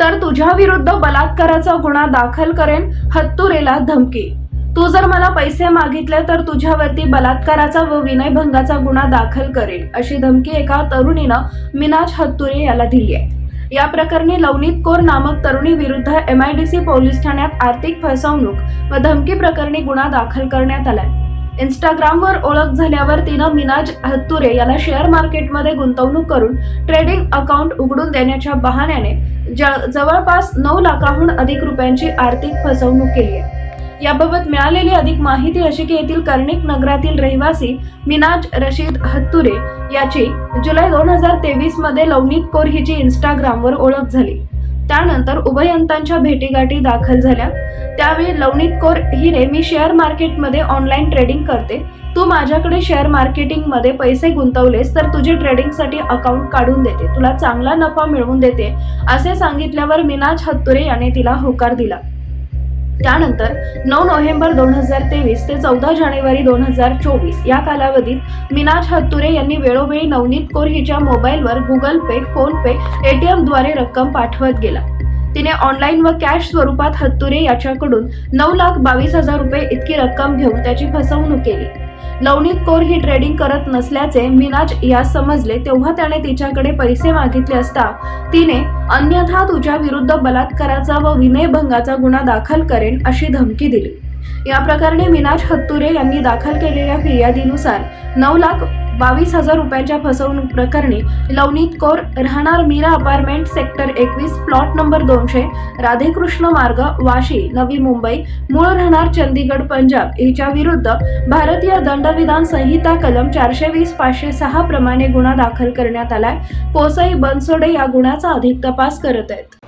तर तुझ्या विरुद्ध बलात्काराचा गुन्हा दाखल करेन हत्तुरेला धमकी. तू जर मला पैसे मागितले तर तुझ्यावरती बलात्काराचा व विनयभंगाचा गुन्हा दाखल करेन अशी धमकी एका तरुणीनं मिनाज हत्तुरे याला दिली आहे. या प्रकरणी लवनीत कौर नामक तरुणी विरुद्ध एमआयडीसी पोलीस ठाण्यात आर्थिक फसवणूक व धमकी प्रकरणी गुन्हा दाखल करण्यात आलाय. इंस्टाग्रामवर ओळख झाल्यावर तिनं मिनाज हत्तुरे याला शेअर मार्केटमध्ये गुंतवणूक करून ट्रेडिंग अकाउंट उघडून देण्याच्या बहाण्याने जवळपास नऊ लाखाहून अधिक रुपयांची आर्थिक फसवणूक केली आहे. याबाबत मिळालेली अधिक माहिती अशी की येथील कर्णिक नगरातील रहिवासी मिनाज रशीद हत्तुरे याची जुलै दोन हजार तेवीसमध्ये लवनीत कोर हिची इंस्टाग्रामवर ओळख झाली. त्यानंतर उभयंतांच्या भेटीगाठी दाखल झाल्या. त्यावेळी लवनीत कौर हिने मी शेअर मार्केटमध्ये ऑनलाईन ट्रेडिंग करते. तू माझ्याकडे शेअर मार्केटिंगमध्ये पैसे गुंतवलेस तर तुझे ट्रेडिंगसाठी अकाउंट काढून देते. तुला चांगला नफा मिळवून देते. असे सांगितल्यावर मिनाज हत्तुरे याने तिला होकार दिला. त्यानंतर नऊ नोव्हेंबर दोन हजार तेवीस ते चौदा जानेवारी दोन हजार चोवीस या कालावधीत मिनाज हत्तुरे यांनी वेळोवेळी नवनीत कौर हिच्या मोबाईलवर गुगल पे फोन पे एटीएमद्वारे रक्कम पाठवत गेला. तिने ऑनलाईन व कॅश स्वरूपात हत्तुरे याच्याकडून नऊ लाख बावीस हजार रुपये इतकी रक्कम घेऊन त्याची फसवणूक केली. लवणीत कौर ही ट्रेडिंग करत नसल्याचे मिनाज यास समजले. तेव्हा त्याने तिच्याकडे पैसे मागितले असता तिने अन्यथा तुझ्या विरुद्ध बलात्काराचा व विनयभंगाचा गुन्हा दाखल करेन अशी धमकी दिली. या प्रकरणी मिनाज हत्तुरे यांनी दाखल केलेल्या फिर्यादीनुसार नऊ लाख बावीस हजार रुपयांच्या फसवणूक प्रकरणी लवनीत कौर राहणार मीरा अपार्टमेंट सेक्टर एकवीस प्लॉट नंबर दोनशे राधेकृष्ण मार्ग वाशी नवी मुंबई मूळ राहणार चंदीगड पंजाब. हिच्या विरुद्ध भारतीय दंडविधान संहिता कलम चारशे वीस पाचशे सहा प्रमाणे गुन्हा दाखल करण्यात आलाय. पोसई बनसोडे या गुन्ह्याचा अधिक तपास करत आहेत.